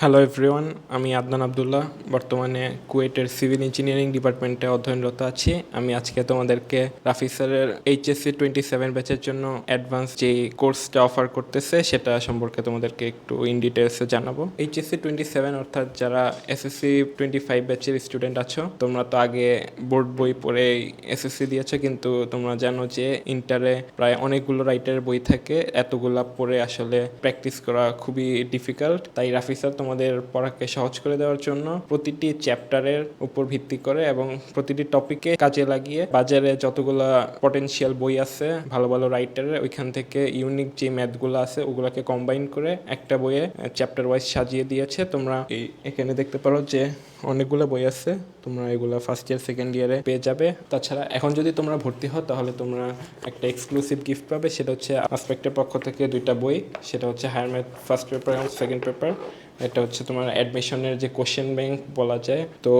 Hello everyone আমি আদনান আবদুল্লাহ, বর্তমানে কুয়েটের civil engineering ডিপার্টমেন্টে অধ্যয়নরত আছি। আমি আজকে তোমাদেরকে রাফি স্যারের এইচএসসি টোয়েন্টি সেভেন ব্যাচের জন্য অ্যাডভান্স যে কোর্সটা অফার করতেছে, সেটা সম্পর্কে তোমাদেরকে একটু ইন ডিটেলসে জানাব। এইচএসসি টোয়েন্টি সেভেন অর্থাৎ যারা এসএসসি টোয়েন্টি ফাইভ ব্যাচের স্টুডেন্ট আছো, তোমরা তো আগে বোর্ড বই পড়ে এসএসসি দিয়েছ, কিন্তু তোমরা জানো যে ইন্টারে প্রায় অনেকগুলো রাইটারের বই থাকে। এতগুলা পড়ে আসলে প্র্যাকটিস করা খুবই ডিফিকাল্ট তাই রাফি স্যার তোমাদের পড়াকে সহজ করে দেওয়ার জন্য প্রতিটি চ্যাপ্টারের উপর ভিত্তি করে এবং প্রতিটি টপিকে কাজে লাগিয়ে বাজারে যতগুলা পটেনশিয়াল বই আছে, ভালো ভালো রাইটারের ওইখান থেকে ইউনিক যে ম্যাথগুলো আছে, ওগুলাকে কম্বাইন করে একটা বইয়ে চ্যাপ্টার ওয়াইজ সাজিয়ে দিয়েছে। তোমরা এই, এখানে দেখতে পারো যে অনেকগুলো বই আছে, তোমরা এগুলো ফার্স্ট ইয়ার সেকেন্ড ইয়ারে পেয়ে যাবে। তাছাড়া এখন যদি তোমরা ভর্তি হও, তাহলে তোমরা একটা এক্সক্লুসিভ গিফট পাবে, সেটা হচ্ছে আসপেক্টের পক্ষ থেকে দুইটা বই, সেটা হচ্ছে হায়ার ম্যাথ ফার্স্ট পেপার এবং সেকেন্ড পেপার এটা হচ্ছে তোমার অ্যাডমিশনের যে কোশ্চেন ব্যাংক বলা যায়। তো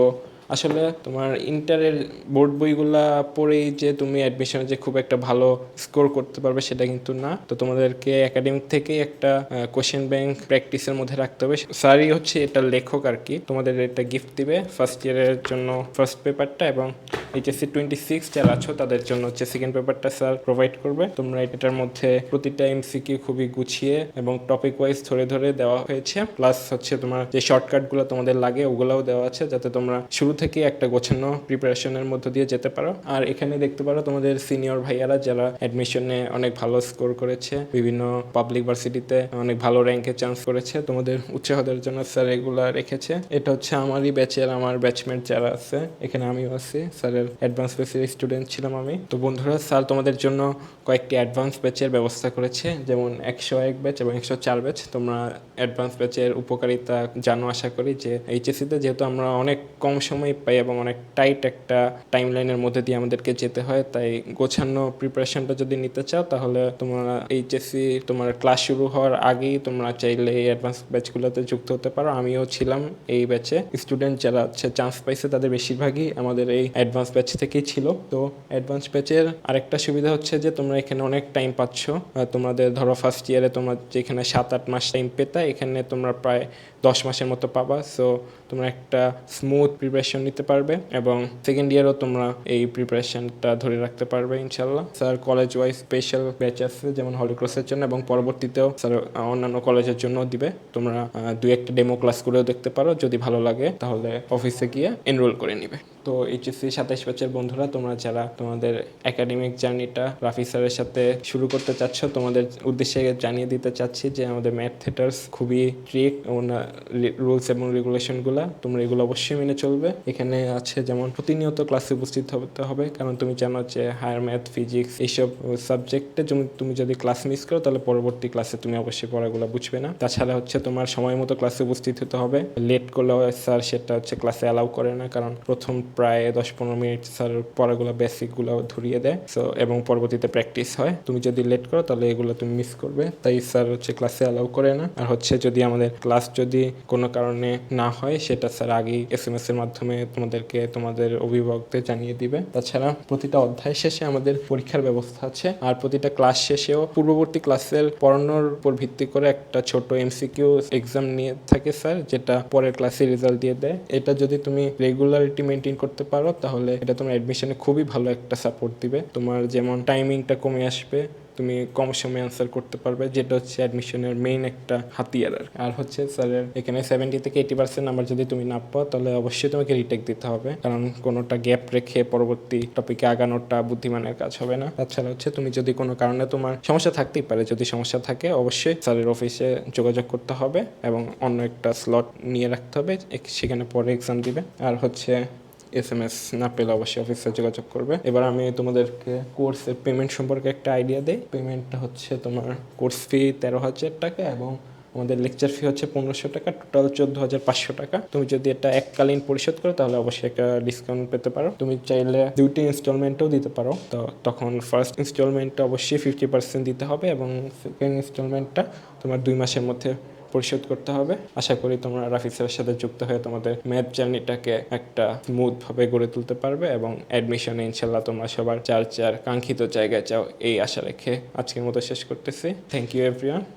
আসলে তোমার ইন্টারের বোর্ড বইগুলা পড়েই যে তুমি অ্যাডমিশনে যে খুব একটা ভালো স্কোর করতে পারবে সেটা কিন্তু না। তো তোমাদেরকে একাডেমিক থেকে একটা কোশ্চেন ব্যাংক প্র্যাকটিসের মধ্যে রাখতে হবে। স্যারই হচ্ছে এটা লেখক আর কি। তোমাদের এটা গিফট দিবে ফার্স্ট ইয়ারের জন্য ফার্স্ট পেপারটা এবং এইচএসসি টোয়েন্টি সিক্স যারা আছো, তাদের জন্য হচ্ছে সেকেন্ড পেপারটা স্যার প্রোভাইড করবে। তোমরা এটার মধ্যে প্রতিটা এমসিকিউ খুবই গুছিয়ে এবং টপিক ওয়াইজ ধরে ধরে দেওয়া হয়েছে। প্লাস হচ্ছে তোমার যে শর্টকাটগুলো তোমাদের লাগে, ওগুলোও দেওয়া আছে, যাতে তোমরা শুরু থেকে একটা গোছানো প্রিপারেশনের মধ্য দিয়ে যেতে পারো। আর এখানে দেখতে পারো তোমাদের সিনিয়র ভাইয়ারা যারা অ্যাডমিশনে অনেক ভালো স্কোর করেছে, বিভিন্ন পাবলিক ভার্সিটিতে অনেক ভালো র্যাঙ্কে চান্স করেছে। তোমাদের উৎসাহ দেওয়ার জন্য স্যার এগুলা রেখেছে। এটা হচ্ছে আমারই ব্যাচের আমার ব্যাচমেট যারা আছে, এখানে আমিও আছি। স্যারের অ্যাডভান্স ব্যাচের স্টুডেন্ট ছিলাম আমি। তো বন্ধুরা, স্যার তোমাদের জন্য কয়েকটি অ্যাডভান্স ব্যাচের ব্যবস্থা করেছে, যেমন একশো এক ব্যাচ এবং একশো চার ব্যাচ তোমরা অ্যাডভান্স ব্যাচের উপকারিতা জানো আশা করি যে এইচএসসিতে যেহেতু আমরা অনেক কম সময় পাই এবং অনেক টাইট একটা টাইম লাইনের মধ্যে দিয়ে আমাদেরকে যেতে হয়, তাই গোছানো প্রিপারেশনটা যদি নিতে চাও, তাহলে তোমরা এইচএসসি তোমার ক্লাস শুরু হওয়ার আগেই তোমরা চাইলে এই অ্যাডভান্স ব্যাচগুলোতে যুক্ত হতে পারো। আমিও ছিলাম এই ব্যাচে স্টুডেন্ট যারা হচ্ছে চান্স পাইছে তাদের বেশিরভাগই আমাদের এই অ্যাডভান্স ব্যাচ থেকেই ছিল। তো অ্যাডভান্স ব্যাচের আরেকটা সুবিধা হচ্ছে যে, তোমরা এখানে অনেক টাইম পাচ্ছ। তোমাদের ধরো ফার্স্ট ইয়ারে তোমরা যেখানে সাত, আট মাস টাইম পেতা, এখানে তোমরা প্রায় দশ মাসের মতো পাবা। সো তোমরা একটা স্মুথ প্রিপারেশন নিতে পারবে এবং সেকেন্ড ইয়ারও তোমরা এই প্রিপারেশনটা ধরে রাখতে পারবে ইনশাল্লাহ sir college wise special batch আছে, যেমন হলিক্রসের জন্য এবং পরবর্তীতেও স্যার অন্যান্য কলেজের জন্য দিবে। তোমরা দুই একটা ডেমো ক্লাস করেও দেখতে পারো। যদি ভালো লাগে, তাহলে অফিসে গিয়ে এনরোল করে নিবে। তো এইচএসসি সাতাইশ ব্যাচের বন্ধুরা, তোমরা যারা তোমাদের একাডেমিক জার্নিটা রাফি স্যারের সাথে শুরু করতে চাচ্ছ, তোমাদের উদ্দেশ্যে জানিয়ে দিতে চাচ্ছি যে আমাদের ম্যাথ থিয়েটার্স খুবই ট্রিক রুলস এবং রেগুলেশনগুলো তোমরা এগুলো অবশ্যই মেনে চলবে। এখানে আছে যেমন প্রতিনিয়ত ক্লাসে উপস্থিত হতে হবে, কারণ তুমি জানো যে হায়ার ম্যাথ ফিজিক্স এইসব সাবজেক্টে তুমি যদি ক্লাস মিস করো, তাহলে পরবর্তী ক্লাসে তুমি অবশ্যই পড়াগুলো বুঝবে না। তাছাড়া হচ্ছে তোমার সময় মতো ক্লাসে উপস্থিত হতে হবে। লেট করলে স্যার সেটা হচ্ছে ক্লাসে অ্যালাউ করে না, কারণ প্রথম প্রায় দশ পনেরো মিনিট স্যার পড়াগুলো বেসিকগুলো ধরিয়ে দেয়। সো এবং পরবর্তীতে প্র্যাকটিস হয়। তুমি যদি লেট করো, তাহলে এগুলো তুমি মিস করবে। তাই স্যার হচ্ছে ক্লাসে অ্যালাউ করে না। আর হচ্ছে যদি আমাদের ক্লাস যদি কোনো কারণে না হয়, সেটা স্যার আগেই এস এম এস এর মাধ্যমে তোমাদেরকে তোমাদের অভিভাবকদের জানিয়ে দিবে। তাছাড়া প্রতিটা অধ্যায় শেষে আমাদের পরীক্ষার ব্যবস্থা আছে। আর প্রতিটা ক্লাস শেষেও পূর্ববর্তী ক্লাসের পড়ানোর উপর ভিত্তি করে একটা ছোট এমসিকিউ এক্সাম নিয়ে থাকে স্যার, যেটা পরের ক্লাসে রেজাল্ট দিয়ে দেয়। এটা যদি তুমি রেগুলারিটি মেনটেন করতে পারো, তাহলে এটা তোমার অ্যাডমিশনে খুবই ভালো একটা সাপোর্ট দিবে। তোমার যেমন টাইমিংটা কমে আসবে, তুমি কম সময়ে আনসার করতে পারবে, যেটা হচ্ছে অ্যাডমিশনের মেইন একটা হাতিয়ার আর হচ্ছে স্যারের এখানে সেভেন্টি থেকে এইটি পার্সেন্ট নাম্বার যদি তুমি না পাও, তাহলে অবশ্যই তোমাকে রিটেক দিতে হবে। কারণ কোনোটা গ্যাপ রেখে পরবর্তী টপিকে আগানোটা বুদ্ধিমানের কাজ হবে না। তাছাড়া হচ্ছে তুমি যদি কোনো কারণে তোমার সমস্যা থাকতেই পারে, যদি সমস্যা থাকে অবশ্যই স্যারের অফিসে যোগাযোগ করতে হবে এবং অন্য একটা স্লট নিয়ে রাখতে হবে সেখানে পরে এক্সাম দিবে। আর হচ্ছে এস এম এস না পেলে অবশ্যই অফিসে যোগাযোগ করবে। এবার আমি তোমাদেরকে কোর্সের পেমেন্ট সম্পর্কে একটা আইডিয়া দিই। পেমেন্টটা হচ্ছে তোমার কোর্স ফি তেরো হাজার টাকা এবং আমাদের লেকচার ফি হচ্ছে পনেরোশো টাকা। টোটাল চোদ্দ হাজার পাঁচশো টাকা। তুমি যদি এটা এককালীন পরিশোধ করো, তাহলে অবশ্যই একটা ডিসকাউন্ট পেতে পারো। তুমি চাইলে দুইটি ইনস্টলমেন্টও দিতে পারো। তো তখন ফার্স্ট ইনস্টলমেন্টটা অবশ্যই ফিফটি পার্সেন্ট দিতে হবে এবং সেকেন্ড ইনস্টলমেন্টটা তোমার দুই মাসের মধ্যে পরিশোধ করতে হবে। আশা করি তোমরা রাফি স্যারের সাথে যুক্ত হয়ে তোমাদের ম্যাথ জার্নিটাকে একটা স্মুথ ভাবে গড়ে তুলতে পারবে এবং অ্যাডমিশনে ইনশাল্লাহ তোমরা সবার চার চার কাঙ্ক্ষিত জায়গায় চাও এই আশা রেখে আজকের মতো শেষ করতেছি। Thank you everyone